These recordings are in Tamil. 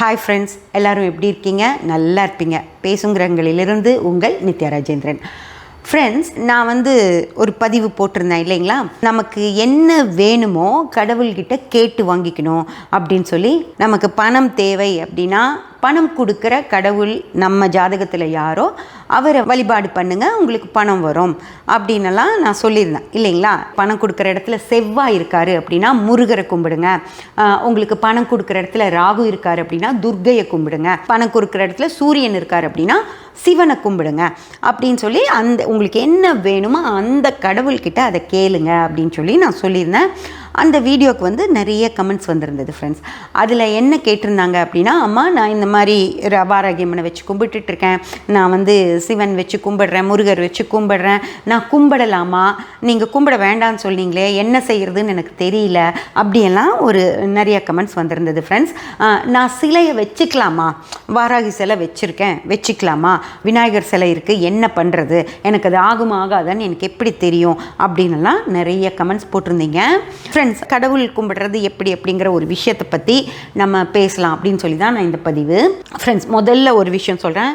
ஹாய் ஃப்ரெண்ட்ஸ் எல்லாரும் எப்படி இருக்கீங்க? நல்லா இருப்பீங்க. பேசுங்கிறங்களிலிருந்து உங்கள் நித்யா ராஜேந்திரன். ஃப்ரெண்ட்ஸ் நான் வந்து ஒரு பதிவு போட்டிருந்தேன் இல்லைங்களா? நமக்கு என்ன வேணுமோ கடவுள்கிட்ட கேட்டு வாங்கிக்கணும் அப்படின்னு சொல்லி நமக்கு பணம் தேவை அப்படின்னா பணம் கொடுக்குற கடவுள் நம்ம ஜாதகத்தில் யாரோ அவரை வழிபாடு பண்ணுங்கள் உங்களுக்கு பணம் வரும் அப்படின்னலாம் நான் சொல்லியிருந்தேன். இல்லைங்களா? பணம் கொடுக்குற இடத்துல செவ்வாய் இருக்காரு அப்படின்னா முருகரை கும்பிடுங்க. உங்களுக்கு பணம் கொடுக்குற இடத்துல ராகு இருக்காரு அப்படின்னா துர்க்கையை கும்பிடுங்க. பணம் கொடுக்குற இடத்துல சூரியன் இருக்கார் அப்படின்னா சிவனை கும்பிடுங்க. அப்படின்னு சொல்லி அந்த உங்களுக்கு என்ன வேணுமோ அந்த கடவுள்கிட்ட அதை கேளுங்க அப்படின்னு சொல்லி நான் சொல்லியிருந்தேன். அந்த வீடியோக்கு வந்து நிறைய கமெண்ட்ஸ் வந்திருந்தது ஃப்ரெண்ட்ஸ் அதில் என்ன கேட்டிருந்தாங்க அப்படின்னா அம்மா நான் இந்த மாதிரி வாராகியம்மனை வச்சு கும்பிட்டுட்ருக்கேன் நான் வந்து சிவன் வச்சு கும்பிடுறேன் முருகர் வச்சு கும்பிடுறேன். நான் கும்பிடலாமா? நீங்கள் கும்பிட வேண்டாம்னு சொன்னீங்களே என்ன செய்கிறதுன்னு எனக்கு தெரியல. அப்படியெல்லாம் ஒரு நிறைய கமெண்ட்ஸ் வந்திருந்தது ஃப்ரெண்ட்ஸ் நான் சிலையை வச்சுக்கலாமா? வாராகி சிலை வச்சுருக்கேன். வச்சுக்கலாமா? விநாயகர் சிலை இருக்குது என்ன பண்ணுறது எனக்கு அது ஆகுமா ஆகாதான்னு எனக்கு எப்படி தெரியும்? அப்படின்லாம் நிறைய கமெண்ட்ஸ் போட்டிருந்தீங்க ஃப்ரெண்ட்ஸ் கடவுள் கும்பிடுறது எப்படி அப்படிங்கிற ஒரு விஷயத்தை பற்றி நம்ம பேசலாம் அப்படின்னு சொல்லி தான் நான் இந்த பதிவு. ஃப்ரெண்ட்ஸ் முதல்ல ஒரு விஷயம் சொல்கிறேன்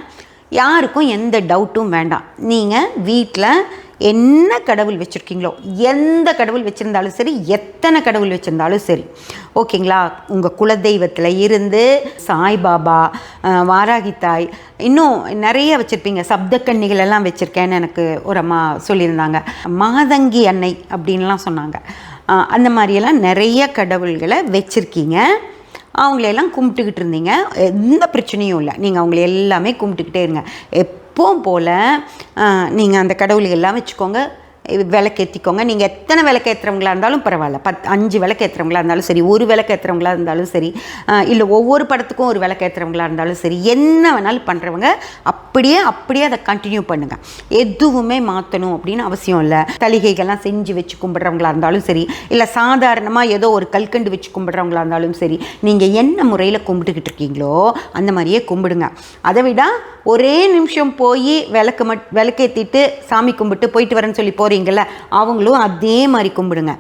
யாருக்கும் எந்த டவுட்டும் வேண்டாம். நீங்கள் வீட்டில் என்ன கடவுள் வச்சுருக்கீங்களோ எந்த கடவுள் வச்சுருந்தாலும் சரி எத்தனை கடவுள் வச்சுருந்தாலும் சரி. ஓகேங்களா? உங்கள் குலதெய்வத்தில் இருந்து சாய்பாபா வாராகித்தாய் வாராகி தாய் இன்னும் நிறைய வச்சுருப்பீங்க. சப்தக்கன்னிகள் எல்லாம் வச்சுருக்கேன்னு எனக்கு ஒரு அம்மா சொல்லியிருந்தாங்க. மாதங்கி அன்னை அப்படின்லாம் சொன்னாங்க. அந்த மாதிரியெல்லாம் நிறைய கடவுள்களை வச்சுருக்கீங்க. அவங்களையெல்லாம் கும்பிட்டுக்கிட்டு இருந்தீங்க. எந்த பிரச்சனையும் இல்லை. நீங்கள் அவங்கள எல்லாமே கும்பிட்டுக்கிட்டே இருங்க. எப்போவும் போல் நீங்கள் அந்த கடவுளை எல்லாம் வச்சுக்கோங்க. விளக்கேற்றிக்கோங்க நீங்கள் எத்தனை விளக்கேற்றுறவங்களா இருந்தாலும் பரவாயில்ல. பத் அஞ்சு விளக்கேற்றுறவங்களா இருந்தாலும் சரி ஒரு விளக்கேற்றுறவங்களா இருந்தாலும் சரி இல்லை ஒவ்வொரு படத்துக்கும் ஒரு விளக்கேற்றுறவங்களா இருந்தாலும் சரி என்ன வேணாலும் பண்ணுறவங்க அப்படியே அப்படியே அதை கண்டினியூ பண்ணுங்கள் எதுவுமே மாற்றணும் அப்படின்னு அவசியம் இல்லை. தலிகைகள்லாம் செஞ்சு வச்சு கும்பிட்றவங்களா இருந்தாலும் சரி இல்லை சாதாரணமாக ஏதோ ஒரு கல்கண்டு வச்சு கும்பிட்றவங்களா இருந்தாலும் சரி நீங்கள் என்ன முறையில் கும்பிட்டுக்கிட்டு இருக்கீங்களோ அந்த மாதிரியே கும்பிடுங்க. அதை விட ஒரே நிமிஷம் போய் விளக்கு மட் விளக்கேற்றிட்டு சாமி கும்பிட்டு போயிட்டு வரேன்னு சொல்லி போகிறீங்கள அவங்களும் அதே மாதிரி கும்பிடுங்க.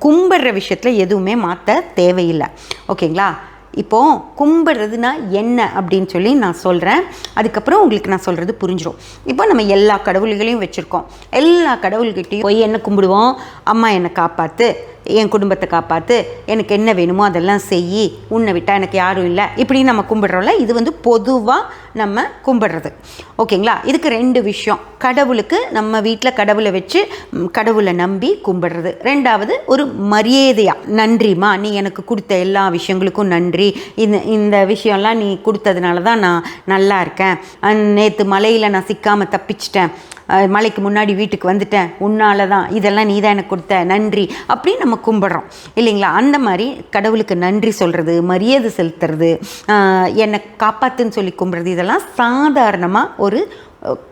கும்பிடுற விஷயத்தில் எதுவுமே மாற்ற தேவையில்லை. ஓகேங்களா? இப்போது கும்பிட்றதுனா என்ன அப்படின்னு சொல்லி நான் சொல்கிறேன் அதுக்கப்புறம் உங்களுக்கு நான் சொல்கிறது புரிஞ்சிடும் இப்போ நம்ம எல்லா கடவுள்களையும் வச்சுருக்கோம். எல்லா கடவுள்கிட்டையும் போய் என்ன கும்பிடுவோம்? அம்மா என்னை காப்பாற்று என் குடும்பத்தை காப்பாற்று எனக்கு என்ன வேணுமோ அதெல்லாம் செய் உன்னை விட்டால் எனக்கு யாரும் இல்லை இப்படி நம்ம கும்பிடுறோம்ல இது வந்து பொதுவாக நம்ம கும்பிடுறது. ஓகேங்களா? இதுக்கு ரெண்டு விஷயம். கடவுளுக்கு நம்ம வீட்டில் கடவுளை வச்சு கடவுளை நம்பி கும்பிடுறது. ரெண்டாவது ஒரு மரியாதையாக நன்றிம்மா நீ எனக்கு கொடுத்த எல்லா விஷயங்களுக்கும் நன்றி. இந்த இந்த விஷயம்லாம் நீ கொடுத்ததுனால தான் நான் நல்லா இருக்கேன். நேற்று மலையில் நான் சிக்காமல் தப்பிச்சிட்டேன். மலைக்கு முன்னாடி வீட்டுக்கு வந்துட்டேன். உன்னால தான் இதெல்லாம் நீ தான் எனக்கு கொடுத்த. நன்றி. அப்படின்னு நம்ம கும்பிட்றோம். இல்லைங்களா? அந்த மாதிரி கடவுளுக்கு நன்றி சொல்கிறது மரியாதை செலுத்துறது என்னை காப்பாத்துன்னு சொல்லி கும்பிட்றது இதெல்லாம் சாதாரணமாக ஒரு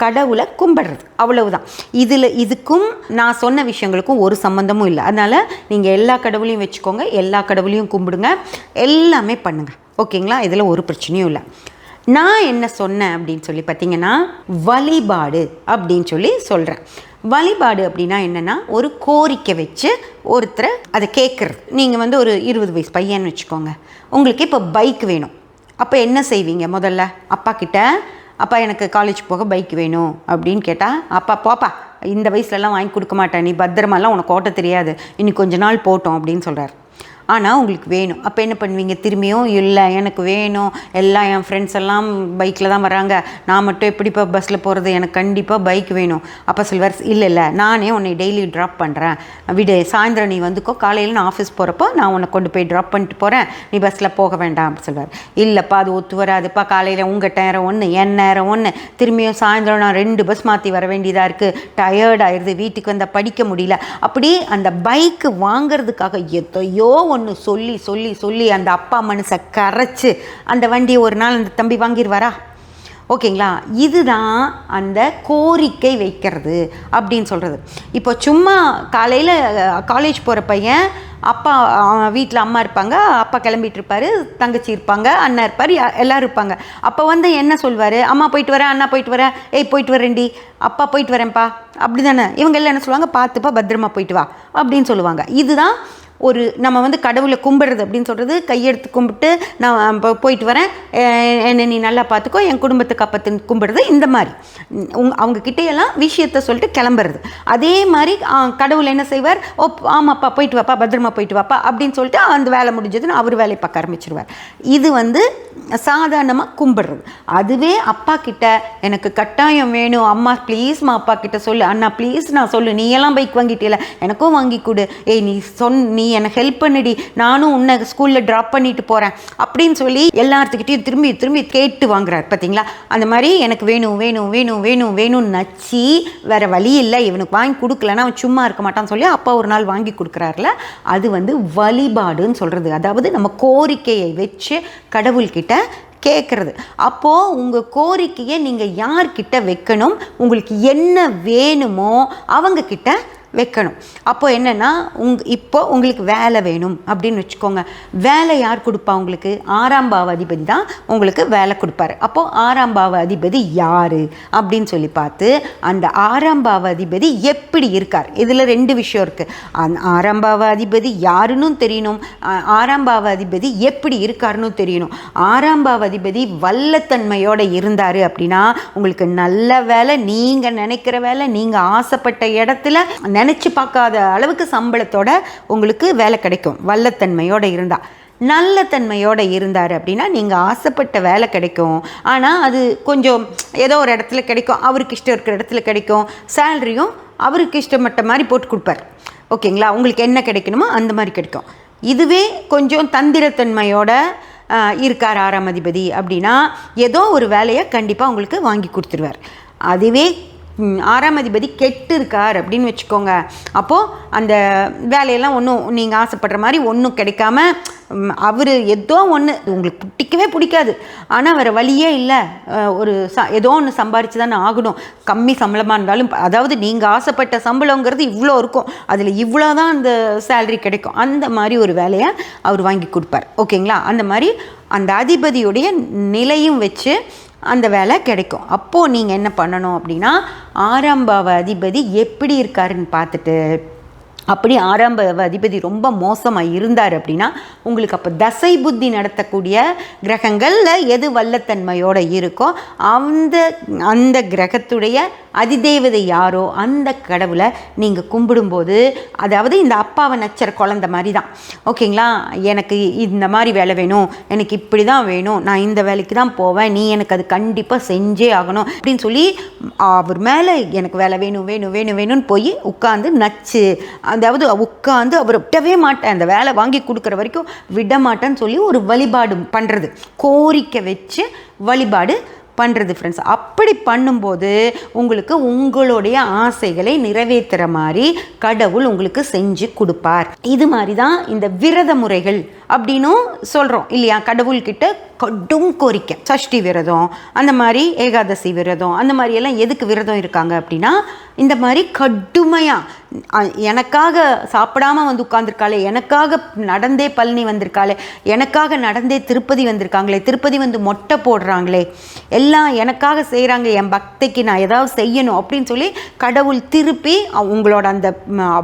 கடவுளை கும்பிடுறது. அவ்வளவுதான். இதில் இதுக்கும் நான் சொன்ன விஷயங்களுக்கும் ஒரு சம்மந்தமும் இல்லை. அதனால் நீங்கள் எல்லா கடவுளையும் வச்சுக்கோங்க. எல்லா கடவுளையும் கும்பிடுங்க. எல்லாமே பண்ணுங்கள் ஓகேங்களா? இதில் ஒரு பிரச்சனையும் இல்லை. நான் என்ன சொன்னேன் அப்படின்னு சொல்லி பார்த்தீங்கன்னா வழிபாடு அப்படின்னு சொல்லி சொல்கிறேன் வழிபாடு அப்படின்னா என்னென்னா ஒரு கோரிக்கை வச்சு ஒருத்தரை அதை கேட்குறது. நீங்கள் வந்து ஒரு இருபது வயசு பையன்னு வச்சுக்கோங்க. உங்களுக்கு இப்போ பைக் வேணும். அப்போ என்ன செய்வீங்க முதல்ல? அப்பா கிட்ட அப்பா எனக்கு காலேஜ் போக பைக் வேணும். அப்படின்னு கேட்டால் அப்பா போப்பா இந்த வயசுலலாம் வாங்கி கொடுக்க மாட்டேன். நீ பத்திரமாலாம் உனக்கு ஓட்ட தெரியாது. இன்னும் கொஞ்ச நாள் போட்டோம் அப்படின்னு சொல்கிறார் ஆனால் உங்களுக்கு வேணும். அப்போ என்ன பண்ணுவீங்க? திரும்பியும் இல்லை எனக்கு வேணும். எல்லாம் என் ஃப்ரெண்ட்ஸ் எல்லாம் பைக்கில் தான் வராங்க நான் மட்டும் எப்படிப்பா பஸ்ஸில் போகிறது எனக்கு கண்டிப்பாக பைக் வேணும். அப்போ சில்வர்ஸ் இல்லை இல்லை. நானே உன்னை டெய்லி ட்ராப் பண்ணுறேன் விடு. சாயந்தரம் நீ வந்துக்கோ. காலையில் நான் ஆஃபீஸ் போகிறப்போ நான் உன்னை கொண்டு போய் ட்ராப் பண்ணிட்டு போகிறேன் நீ பஸ்ஸில் போக வேண்டாம் அப்படி சொல்வார். இல்லைப்பா அது ஒத்து வராதுப்பா. காலையில் உங்கள் நேரம் ஒன்று என் நேரம் ஒன்று திரும்பியும் சாயந்தரம் நான் ரெண்டு பஸ் மாற்றி வர வேண்டியதாக இருக்குது டயர்ட் ஆயிடுது. வீட்டுக்கு வந்தால் படிக்க முடியல. அப்படி அந்த பைக்கு வாங்கிறதுக்காக எத்தையோ ஒன்று ஒன்று சொல்லி சொல்லி சொல்லி அந்த அப்பா மனசை கரைச்சி அந்த வண்டியை ஒரு நாள் அந்த தம்பி வாங்கிடுவாரா? ஓகேங்களா? இதுதான் அந்த கோரிக்கை வைக்கிறது அப்படின்னு சொல்கிறது இப்போ சும்மா காலையில் காலேஜ் போகிற பையன் அப்பா வீட்டில் அம்மா இருப்பாங்க அப்பா கிளம்பிட்டு இருப்பார் தங்கச்சி இருப்பாங்க அண்ணா இருப்பார் எல்லோரும் இருப்பாங்க. அப்போ வந்து என்ன சொல்வார்? அம்மா போயிட்டு வரேன் அண்ணா போயிட்டு வரேன். ஏய் போயிட்டு வரேன்டி. அப்பா போயிட்டு வரேன்ப்பா. அப்படி தானே இவங்க எல்லாம் என்ன சொல்லுவாங்க? பார்த்துப்பா பத்திரமா போயிட்டு வா அப்படின்னு சொல்லுவாங்க. இதுதான் ஒரு நம்ம வந்து கடவுளை கும்பிடுறது அப்படின்னு சொல்கிறது கையெடுத்து கும்பிட்டு நான் இப்போ போயிட்டு வரேன். என்னை நீ நல்லா பார்த்துக்கோ என் குடும்பத்தை காப்பாத்து கும்பிடுறது இந்த மாதிரி. உங் அவங்க கிட்டேயெல்லாம் சொல்லிட்டு கிளம்புறது. அதே மாதிரி கடவுள் என்ன செய்வார்? ஓ ஆமாப்பா போயிட்டு வாப்பா பத்திரமா போயிட்டு வாப்பா அப்படின்னு சொல்லிட்டு அந்த வேலை முடிஞ்சதுன்னு அவர் வேலையை பார்க்க ஆரம்பிச்சிருவார். இது வந்து சாதாரணமாக கும்பிடுறது. அதுவே அப்பா கிட்ட எனக்கு கட்டாயம் வேணும். அம்மா ப்ளீஸ்மா அப்பா கிட்ட சொல்லு. அண்ணா ப்ளீஸ் நான் சொல்லு. நீ எல்லாம் பைக் வாங்கிட்டே எனக்கும் வாங்கி கொடு. ஏய் நீ சொன் நீ எனக்கு ஹெல்ப் பண்ணுடி. நானும் உன்னை ஸ்கூலில் ட்ராப் பண்ணிட்டு போகிறேன் அப்படின்னு சொல்லி எல்லாத்துக்கிட்டையும் திரும்பி திரும்பி கேட்டு வாங்குறார் பார்த்தீங்களா அந்த மாதிரி எனக்கு வேணும் வேணும் வேணும் வேணும் வேணும்னு நச்சி வேற வழி இல்லை இவனுக்கு வாங்கி கொடுக்கலன்னா அவன் சும்மா இருக்க மாட்டான்னு சொல்லி அப்பா ஒரு நாள் வாங்கி கொடுக்குறாருல அது வந்து வழிபாடுன்னு சொல்கிறது அதாவது நம்ம கோரிக்கையை வச்சு கடவுள்கிட்ட கேட்குறது அப்போது உங்கள் கோரிக்கையை நீங்கள் யார்கிட்ட வைக்கணும்? உங்களுக்கு என்ன வேணுமோ அவங்கக்கிட்ட வைக்கணும். அப்போது என்னென்னா உங் இப்போ உங்களுக்கு வேலை வேணும் அப்படின்னு வச்சுக்கோங்க. வேலை யார் கொடுப்பா உங்களுக்கு? ஆறாம் பாவ அதிபதி தான் உங்களுக்கு வேலை கொடுப்பாரு. அப்போது ஆறாம் பாவ அதிபதி யார்? அப்படின்னு சொல்லி பார்த்து அந்த ஆறாம் பாவ அதிபதி எப்படி இருக்கார்? இதில் ரெண்டு விஷயம் இருக்குது அந்த ஆறாம் பாவ அதிபதி யாருன்னு தெரியணும். ஆறாம் பாவ அதிபதி எப்படி இருக்காருன்னு தெரியணும். ஆறாம் பாவ அதிபதி வல்லத்தன்மையோடு இருந்தார் அப்படின்னா உங்களுக்கு நல்ல வேலை நீங்கள் நினைக்கிற வேலை நீங்கள் ஆசைப்பட்ட இடத்துல நினச்சி பார்க்காத அளவுக்கு சம்பளத்தோட உங்களுக்கு வேலை கிடைக்கும். வல்லத்தன்மையோடு இருந்தால் நல்ல தன்மையோடு இருந்தார் அப்படின்னா நீங்கள் ஆசைப்பட்ட வேலை கிடைக்கும். ஆனால் அது கொஞ்சம் ஏதோ ஒரு இடத்துல கிடைக்கும். அவருக்கு இஷ்டம் இருக்கிற இடத்துல கிடைக்கும். சேலரியும் அவருக்கு இஷ்டப்பட்ட மாதிரி போட்டு கொடுப்பார். ஓகேங்களா? உங்களுக்கு என்ன கிடைக்கணுமோ அந்த மாதிரி கிடைக்கும். இதுவே கொஞ்சம் தந்திரத்தன்மையோட இருக்கார் ஆறாம் அதிபதி அப்படின்னா ஏதோ ஒரு வேலையை கண்டிப்பாக உங்களுக்கு வாங்கி கொடுத்துருவார். அதுவே ஆறாம் அதிபதி கெட்டு இருக்கார் அப்படின்னு வச்சுக்கோங்க. அப்போது அந்த வேலையெல்லாம் ஒன்றும் நீங்கள் ஆசைப்படுற மாதிரி ஒன்றும் கிடைக்காம அவர் ஏதோ ஒன்று உங்களுக்கு பிடிக்கவே பிடிக்காது. ஆனால் வேறு வழியே இல்லை. ஒரு ச ஏதோ ஒன்று சம்பாரிச்சு தானே ஆகணும். கம்மி சம்பளமாக இருந்தாலும் அதாவது நீங்கள் ஆசைப்பட்ட சம்பளங்கிறது இவ்வளோ இருக்கும். அதில் இவ்வளோ தான் அந்த சேலரி கிடைக்கும். அந்த மாதிரி ஒரு வேலையை அவர் வாங்கி கொடுப்பார். ஓகேங்களா? அந்த மாதிரி அந்த அதிபதியுடைய நிலையும் வச்சு அந்த வேலை கிடைக்கும். அப்போது நீங்கள் என்ன பண்ணணும் அப்படின்னா ஆறாம் பாவ அதிபதி எப்படி இருக்காருன்னு பார்த்துட்டு அப்படி ஆரம்ப அதிபதி ரொம்ப மோசமாக இருந்தார் அப்படின்னா உங்களுக்கு அப்போ தசை புத்தி நடத்தக்கூடிய கிரகங்களில் எது வல்லத்தன்மையோடு இருக்கோ அந்த அந்த கிரகத்துடைய அதிதேவதை யாரோ அந்த கடவுளை நீங்கள் கும்பிடும்போது அதாவது இந்த அப்பாவை நச்சர் குழந்த மாதிரி தான் ஓகேங்களா? எனக்கு இந்த மாதிரி வேலை வேணும் எனக்கு இப்படி தான் வேணும் நான் இந்த வேலைக்கு தான் போவேன் நீ எனக்கு அது கண்டிப்பாக செஞ்சே ஆகணும் அப்படின்னு சொல்லி அவர் மேலே எனக்கு வேலை வேணும் வேணும் வேணும் வேணும்னு போய் உட்காந்து நச்சு அதாவது உட்காந்து அவர் விட்டவே மாட்டேன் அந்த வேலை வாங்கி கொடுக்குற வரைக்கும் விட மாட்டேன்னு சொல்லி ஒரு வழிபாடு பண்ணுறது கோரிக்கை வச்சு வழிபாடு பண்ணுறது ஃப்ரெண்ட்ஸ் அப்படி பண்ணும்போது உங்களுக்கு உங்களுடைய ஆசைகளை நிறைவேற்றுற மாதிரி கடவுள் உங்களுக்கு செஞ்சு கொடுப்பார். இது மாதிரி தான் இந்த விரத முறைகள். அப்படின்னும் சொல்கிறோம் இல்லையா? கடவுள்கிட்ட கடும் கோரிக்கை. சஷ்டி விரதம் அந்த மாதிரி ஏகாதசி விரதம் அந்த மாதிரியெல்லாம் எதுக்கு விரதம் இருக்காங்க அப்படின்னா இந்த மாதிரி கடுமையாக எனக்காக சாப்பிடாம வந்து உட்காந்துருக்காளே எனக்காக நடந்தே பழனி வந்திருக்காளே எனக்காக நடந்தே திருப்பதி வந்திருக்காங்களே திருப்பதி வந்து மொட்டை போடுறாங்களே எல்லாம் எனக்காக செய்கிறாங்க என் பக்திக்கு நான் ஏதாவது செய்யணும் அப்படின்னு சொல்லி கடவுள் திருப்பி உங்களோட அந்த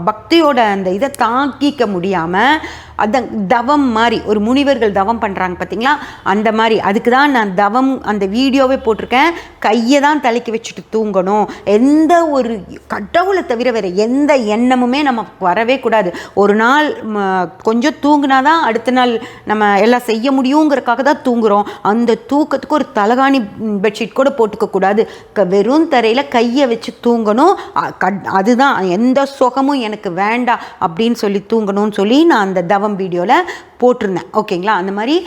பக்தியோட அந்த இதை தாக்கிக்க முடியாமல் அதான் தவம் மாதிரி ஒரு முனிவர்கள் தவம் பண்ணுறாங்க பார்த்தீங்களா அந்த மாதிரி. அதுக்கு தான் நான் தவம் அந்த வீடியோவே போட்டிருக்கேன். கையை தான் தலைக்கு வச்சுட்டு தூங்கணும். எந்த ஒரு கடவுளை தவிர வேறு எந்த எண்ணமுமே நமக்கு வரவே கூடாது. ஒரு நாள் கொஞ்சம் தூங்கினா தான் அடுத்த நாள் நம்ம எல்லாம் செய்ய முடியுங்கிறதுக்காக தான் தூங்குகிறோம் அந்த தூக்கத்துக்கு ஒரு தலகாணி பெட்ஷீட் கூட போட்டுக்க கூடாது. க- வெறும் தரையில் கையை வச்சு தூங்கணும். கட்- அதுதான். எந்த சுகமும் எனக்கு வேண்டாம் அப்படின்னு சொல்லி தூங்கணும்னு சொல்லி நான் அந்த தவம் வீடியோவில் போட்டிருந்தேன். ஓகேங்களா? அந்த மாதிரி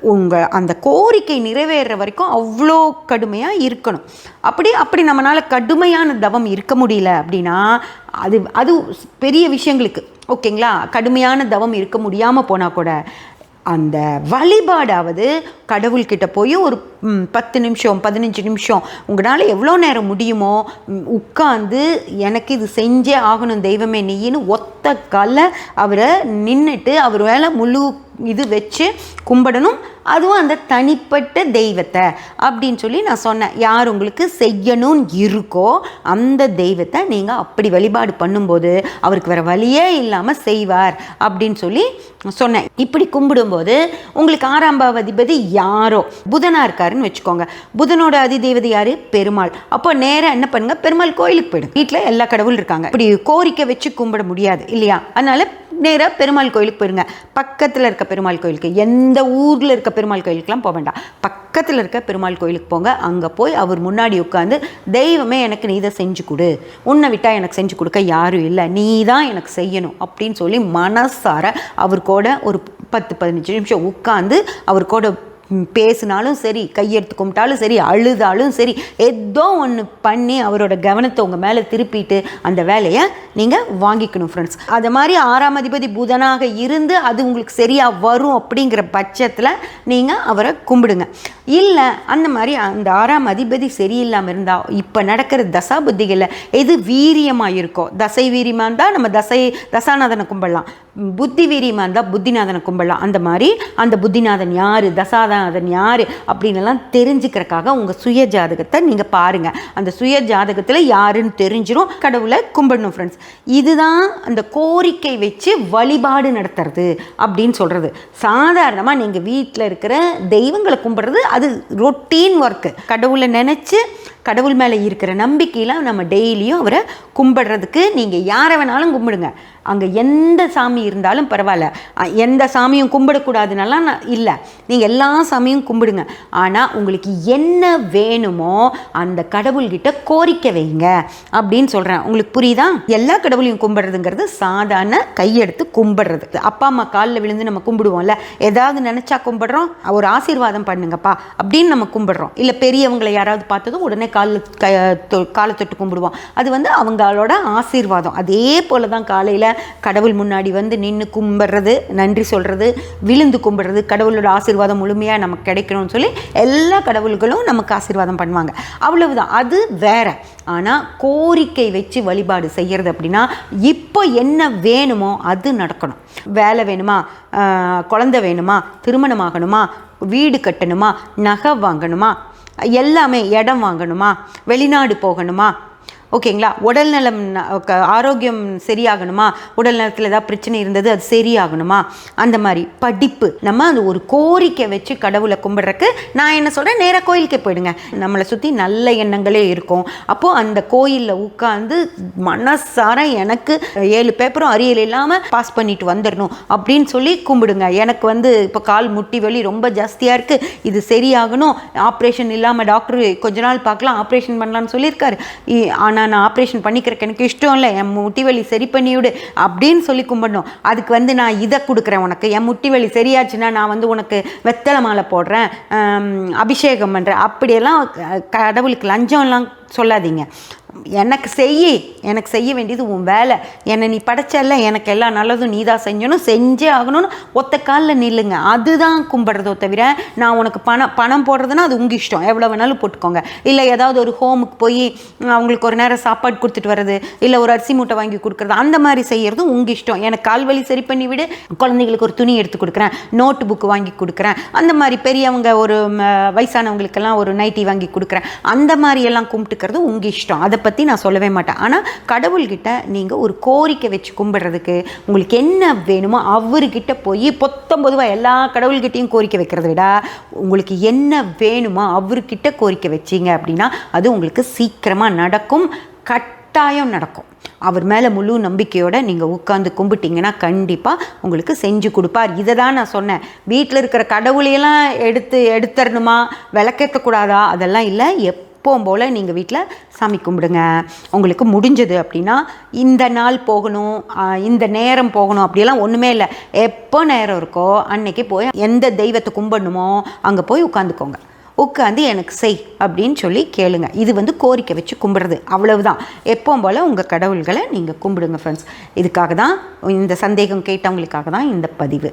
உங்கள் அந்த கோரிக்கை நிறைவேறுற வரைக்கும் அவ்வளோ கடுமையாக இருக்கணும். அப்படி அப்படி நம்மளால் கடுமையான தவம் இருக்க முடியல அப்படின்னா அது அது பெரிய விஷயங்களுக்கு ஓகேங்களா? கடுமையான தவம் இருக்க முடியாமல் போனால் கூட அந்த வழிபாடாவது கடவுள்கிட்ட போய் ஒரு பத்து நிமிஷம் பதினஞ்சு நிமிஷம் உங்களால் எவ்வளோ நேரம் முடியுமோ உட்காந்து எனக்கு இது செஞ்சே ஆகணும் தெய்வமே நீன்னு ஒத்த கால அவரை நின்றுட்டு அவர் மேலே முழு இது வச்சு கும்பிடணும். அதுவும் அந்த தனிப்பட்ட தெய்வத்தை அப்படின்னு சொல்லி நான் சொன்னேன். யார் உங்களுக்கு செய்யணும்னு இருக்கோ அந்த தெய்வத்தை நீங்கள் அப்படி வழிபாடு பண்ணும்போது அவருக்கு வேறு வழியே இல்லாமல் செய்வார் அப்படின்னு சொல்லி சொன்னேன். இப்படி கும்பிடும்போது உங்களுக்கு ஆறாம் அதிபதி யாரோ? புதனாக இருக்காருன்னு வச்சுக்கோங்க. புதனோட அதிதேவதை யார்? பெருமாள். அப்போ நேராக என்ன பண்ணுங்கள் பெருமாள் கோயிலுக்கு போயிடும் வீட்டில் எல்லா கடவுளும் இருக்காங்க. இப்படி கோரிக்கை வச்சு கும்பிட முடியாது இல்லையா? அதனால் நேராக பெருமாள் கோயிலுக்கு போயிருங்க. பக்கத்தில் இருக்க பெருமாள் கோயிலுக்கு எந்த ஊரில் இருக்க பெருமாள் கோயிலுக்குலாம் போக வேண்டாம். பக்கத்தில் இருக்க பெருமாள் கோயிலுக்கு போங்க. அங்கே போய் அவர் முன்னாடி உட்காந்து தெய்வமே எனக்கு நீ இதை செஞ்சு கொடு. உன்னை விட்டால் எனக்கு செஞ்சு கொடுக்க யாரும் இல்லை. நீ தான் எனக்கு செய்யணும். அப்படின்னு சொல்லி மனசார அவர் கூட ஒரு பத்து பதினஞ்சு நிமிஷம் உட்காந்து அவர் கூட பேசினாலும் சரி கையெடுத்து கும்பிட்டாலும் சரி அழுதாலும் சரி ஏதோ ஒன்று பண்ணி அவரோட கவனத்தை உங்கள் மேலே திருப்பிட்டு அந்த வேலையை நீங்கள் வாங்கிக்கணும் ஃப்ரெண்ட்ஸ் அது மாதிரி ஆறாம் அதிபதி புதனாக இருந்து அது உங்களுக்கு சரியாக வரும் அப்படிங்கிற பட்சத்தில் நீங்கள் அவரை கும்பிடுங்க. இல்லை அந்த மாதிரி அந்த ஆறாம் அதிபதி சரியில்லாமல் இருந்தால் இப்போ நடக்கிற தசா புத்திகளில் எது வீரியமாக இருக்கோ தசை வீரியமாக இருந்தால் நம்ம தசை தசாநாதனை கும்பிடலாம். புத்தி வீரியமாக இருந்தால் புத்திநாதனை கும்பிடலாம். அந்த மாதிரி அந்த புத்திநாதன் யார் தசாநாதன் யார் அப்படின்லாம் தெரிஞ்சுக்கிறக்காக உங்கள் சுய ஜாதகத்தை நீங்கள் பாருங்கள் அந்த சுய ஜாதகத்தில் யாருன்னு தெரிஞ்சிடும் கடவுளை கும்பிடணும் ஃப்ரெண்ட்ஸ் இதுதான் அந்த கோரிக்கை வச்சு வழிபாடு நடத்துறது அப்படின்னு சொல்கிறது சாதாரணமாக நீங்கள் வீட்டில் இருக்கிற தெய்வங்களை கும்பிட்றது அது ரொட்டீன் ஒர்க்கு கடவுளை நினச்சி கடவுள் மேலே இருக்கிற நம்பிக்கையில் நம்ம டெய்லியும் அவரை கும்பிடுறதுக்கு நீங்கள் யாரை வேணாலும் கும்பிடுங்க. அங்கே எந்த சாமி இருந்தாலும் பரவாயில்ல. எந்த சாமியும் கும்பிடக்கூடாதுன்னெல்லாம் நான் இல்லை. நீங்கள் எல்லா சாமியும் கும்பிடுங்க. ஆனால் உங்களுக்கு என்ன வேணுமோ அந்த கடவுள்கிட்ட கோரிக்கை வைங்க அப்படின்னு சொல்கிறேன் உங்களுக்கு புரியுதா? எல்லா கடவுளையும் கும்பிடுறதுங்கிறது சாதாரண கையெடுத்து கும்பிடுறது. அப்பா அம்மா காலில் விழுந்து நம்ம கும்பிடுவோம்ல. ஏதாவது நினச்சா கும்பிடுறோம். ஒரு ஆசீர்வாதம் பண்ணுங்கப்பா அப்படின்னு நம்ம கும்பிடுறோம். இல்லை பெரியவங்களை யாராவது பார்த்ததும் உடனே காலில் க தொ- காலை தொட்டு கும்பிடுவோம். அது வந்து அவங்களோட ஆசீர்வாதம். அதே போல தான் காலையில் கடவுள் முன்னாடி வந்து நின்று கும்பிட்றது நன்றி சொல்கிறது விழுந்து கும்பிட்றது கடவுளோட ஆசீர்வாதம் முழுமையாக நமக்கு கிடைக்கணும்னு சொல்லி எல்லா கடவுள்களும் நமக்கு ஆசீர்வாதம் பண்ணுவாங்க. அவ்வளவுதான். அது வேற. ஆனால் கோரிக்கை வச்சு வழிபாடு செய்கிறது அப்படின்னா இப்போ என்ன வேணுமோ அது நடக்கணும். வேலை வேணுமா? குழந்தை வேணுமா? திருமணம் ஆகணுமா? வீடு கட்டணுமா? நகை வாங்கணுமா? எல்லாமே இடம் வாங்கணுமா? வெளிநாடு போகணுமா? ஓகேங்களா? உடல்நலம் நலம் க- ஆரோக்கியம் சரியாகணுமா? உடல் நலத்தில் ஏதாவது பிரச்சனை இருந்தது அது சரியாகணுமா? அந்த மாதிரி படிப்பு. நம்ம அது ஒரு கோரிக்கை வச்சு கடவுளை கும்பிட்றக்கு நான் என்ன சொல்கிறேன் நேராக கோயிலுக்கே போயிடுங்க. நம்மளை சுற்றி நல்ல எண்ணங்களே இருக்கும். அப்போது அந்த கோயிலில் உட்காந்து மனசார எனக்கு ஏழு பேப்பரும் அரியல் இல்லாமல் பாஸ் பண்ணிட்டு வந்துடணும் அப்படின்னு சொல்லி கும்பிடுங்க. எனக்கு வந்து இப்போ கால் முட்டி வலி ரொம்ப ஜாஸ்தியாக இருக்குது இது சரியாகணும். ஆப்ரேஷன் இல்லாமல் டாக்டர் கொஞ்ச நாள் பார்க்கலாம் ஆப்ரேஷன் பண்ணலாம்னு சொல்லியிருக்காரு. ஆனால் நான் ஆப்ரேஷன் பண்ணிக்கிறக்கு எனக்கு இஷ்டம் இல்லை. என் முட்டி வலி சரி பண்ணிவிடு அப்படின்னு சொல்லி கும்பிடணும். அதுக்கு வந்து நான் இதை கொடுக்குறேன் உனக்கு. என் முட்டி வலி சரியாச்சுன்னா நான் வந்து உனக்கு வெத்தலை மாலை போடுறேன் அபிஷேகம் பண்ணுறேன் அப்படியெல்லாம் கடவுளுக்கு லஞ்சம்லாம் சொல்லாதீங்க. எனக்கு செய்யி எனக்கு செய்ய வேண்டியது உன் வேலை. என்னை நீ படைச்சல்ல எனக்கு எல்லா நல்லதும் நீ தான் செஞ்சணும் செஞ்சே ஆகணும்னு ஒத்த காலில் நில்லுங்க. அதுதான் கும்பிட்றதோ தவிர நான் உனக்கு பணம் பணம் போடுறதுன்னா அது உங்கள் இஷ்டம். எவ்வளோ வேணாலும் போட்டுக்கோங்க. இல்லை ஏதாவது ஒரு ஹோமுக்கு போய் அவங்களுக்கு ஒரு நேரம் சாப்பாடு கொடுத்துட்டு வர்றது இல்லை ஒரு அரிசி மூட்டை வாங்கி கொடுக்குறது அந்த மாதிரி செய்கிறதும் உங்கள் இஷ்டம். எனக்கு கால் வலி சரி பண்ணி விடு குழந்தைங்களுக்கு ஒரு துணி எடுத்து கொடுக்குறேன் நோட்டு புக்கு வாங்கி கொடுக்குறேன். அந்த மாதிரி பெரியவங்க ஒரு வயசானவங்களுக்கெல்லாம் ஒரு நைட்டி வாங்கி கொடுக்குறேன். அந்த மாதிரி எல்லாம் கும்பிட்டு கும்பிட்டுக்கிறது உங்கள் இஷ்டம். அதை பற்றி நான் சொல்லவே மாட்டேன். ஆனால் கடவுள்கிட்ட நீங்கள் ஒரு கோரிக்கை வச்சு கும்பிட்றதுக்கு உங்களுக்கு என்ன வேணுமோ அவர்கிட்ட போய் பொத்தம்பொதுவாக எல்லா கடவுள்கிட்டையும் கோரிக்கை வைக்கிறத விட உங்களுக்கு என்ன வேணுமோ அவர்கிட்ட கோரிக்கை வச்சிங்க அப்படின்னா அது உங்களுக்கு சீக்கிரமாக நடக்கும் கட்டாயம் நடக்கும். அவர் மேலே முழு நம்பிக்கையோட நீங்கள் உட்காந்து கும்பிட்டீங்கன்னா கண்டிப்பாக உங்களுக்கு செஞ்சு கொடுப்பார். இதை தான் நான் சொன்னேன். வீட்டில் இருக்கிற கடவுளையெல்லாம் எடுத்து எடுத்துடணுமா விளக்கேற்றக்கூடாதா அதெல்லாம் இல்லை. எப் எப்போவும் போல் நீங்கள் வீட்டில் சாமி கும்பிடுங்க. உங்களுக்கு முடிஞ்சது அப்படின்னா இந்த நாள் போகணும் இந்த நேரம் போகணும் அப்படியெல்லாம் ஒன்றுமே இல்லை. எப்போ நேரம் இருக்கோ அன்னைக்கு போய் எந்த தெய்வத்தை கும்பிடணுமோ அங்கே போய் உட்காந்துக்கோங்க. உட்காந்து எனக்கு செய் அப்படின்னு சொல்லி கேளுங்க. இது வந்து கோரிக்கை வச்சு கும்பிட்றது. அவ்வளவுதான். எப்போவும் போல் உங்கள் கடவுள்களை நீங்கள் கும்பிடுங்க ஃப்ரெண்ட்ஸ் இதுக்காக தான் இந்த சந்தேகம் கேட்டவங்களுக்காக தான் இந்த பதிவு.